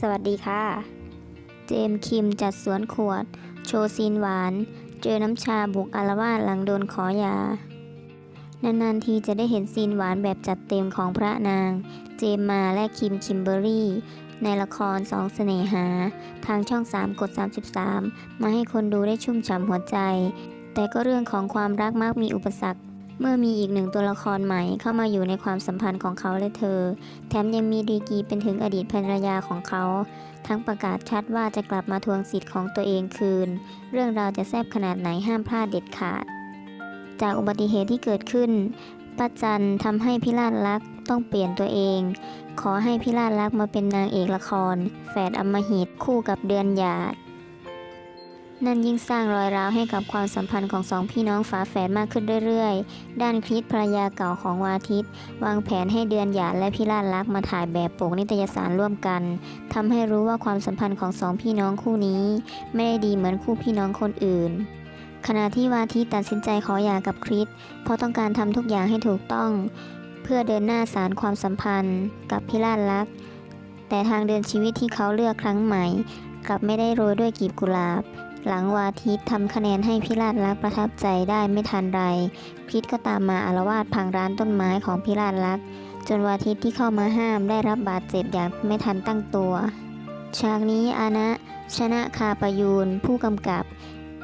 สวัสดีค่ะ เจมส์คิมจัดสวนขวด โชว์ซีนหวาน เจอน้ำชาบุกอารวาสหลังโดนขอยา นานๆทีจะได้เห็นซีนหวานแบบจัดเต็มของพระนาง เจมมาและคิมคิมเบอรี่ ในละครสองเสน่หา ทางช่อง 3 กด 33 มาให้คนดูได้ชุ่มฉ่ำหัวใจ แต่ก็เรื่องของความรักมักมีอุปสรรค เมื่อมีอีกหนึ่งตัวละครใหม่เข้ามาอยู่ในความสัมพันธ์ของเขาและเธอ แถมยังมีดีกีเป็นถึงอดีตภรรยาของเขา ทั้งประกาศชัดว่าจะกลับมาทวงสิทธิ์ของตัวเองคืน เรื่องราวจะแซบขนาดไหนห้ามพลาดเด็ดขาด จากอุบัติเหตุที่เกิดขึ้นป้าจันทำให้พิราชลักษ์ต้องเปลี่ยนตัวเอง ขอให้พิราชลักษ์มาเป็นนางเอกละคร แฝดอมหิตคู่กับเดือนหยาด นั่นยิ่งสร้างรอยร้าวให้กับความสัมพันธ์ของสองพี่น้องฝาแฝดมากขึ้นเรื่อยๆ ด้านคริสภรรยาเก่าของวาทิต วางแผนให้เดือนหยาดและพิราชลักษ์มาถ่ายแบบปกนิตยสารร่วมกันทำให้รู้ว่าความสัมพันธ์ของสองพี่น้องคู่นี้ ไม่ได้ดีเหมือนคู่พี่น้องคนอื่นขณะที่วาทิตตัดสินใจขอหย่ากับคริสเพราะต้องการทำทุกอย่างให้ถูกต้อง เพื่อเดินหน้าสารความสัมพันธ์กับพิราชลักษ์แต่ทางเดินชีวิตที่เขาเลือกครั้งใหม่ กลับไม่ได้โรยด้วยกีบกุหลาบ หลังวาทิตทำคะแนนให้พิราชลักษ์ประทับใจได้ไม่ทันไรคริสก็ตามมาอารวาสพังร้านต้นไม้ของพิราชลักษ์จนวาทิตที่เข้ามาห้ามได้รับบาดเจ็บอย่างไม่ทันตั้งตัว ฉากนี้อานะ ชนะคาประยูนผู้กำกับ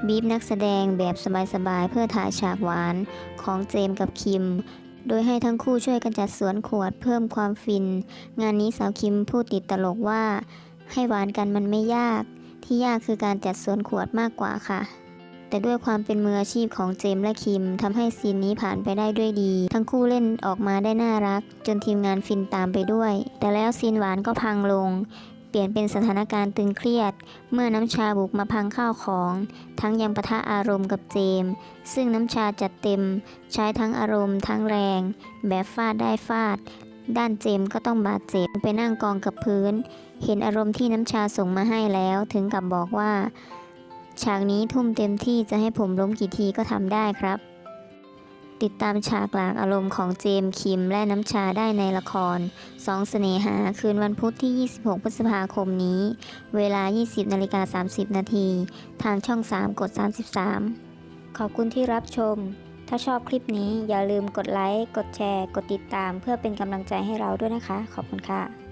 บีบนักแสดงแบบสบายๆเพื่อถ่ายฉากหวานของเจมกับคิม โดยให้ทั้งคู่ช่วยกันจัดสวนขวดเพิ่มความฟิน งานนี้สาวคิมพูดติดตลกว่า ให้หวานกันมันไม่ยาก ที่ยากคือการจัดสวนขวดมากกว่าค่ะ แต่ด้วยความเป็นมืออาชีพของเจมและคิมทำให้ซีนนี้ผ่านไปได้ด้วยดี ทั้งคู่เล่นออกมาได้น่ารัก จนทีมงานฟินตามไปด้วย แต่แล้วซีนหวานก็พังลง เปลี่ยนเป็นสถานการณ์ตึงเครียด เมื่อน้ำชาบุกมาพังข้าวของ ทั้งยังปะทะอารมณ์กับเจม ซึ่งน้ำชาจัดเต็ม ใช้ทั้งอารมณ์ทั้งแรง แบบฟาดได้ฟาด ด้านเจมก็ต้องบาดเจ็บไปนั่งกองกับพื้น เห็นอารมณ์ที่น้ำชาส่งมาให้แล้วถึงกับบอกว่า ฉากนี้ทุ่มเต็มที่จะให้ผมล้มกี่ทีก็ทำได้ครับ ติดตามฉากหลากอารมณ์ของเจมคิมและน้ำชาได้ในละครสองเสน่หาคืนวันพุธที่ 26 พฤษภาคมนี้ เวลา 20นาฬิกา30 นาทีทางช่อง 3 กด 33 ขอบคุณที่รับชม ถ้าชอบคลิปนี้อย่าลืมกดไลค์ กดแชร์ กดติดตาม เพื่อเป็นกำลังใจให้เราด้วยนะคะ ขอบคุณค่ะ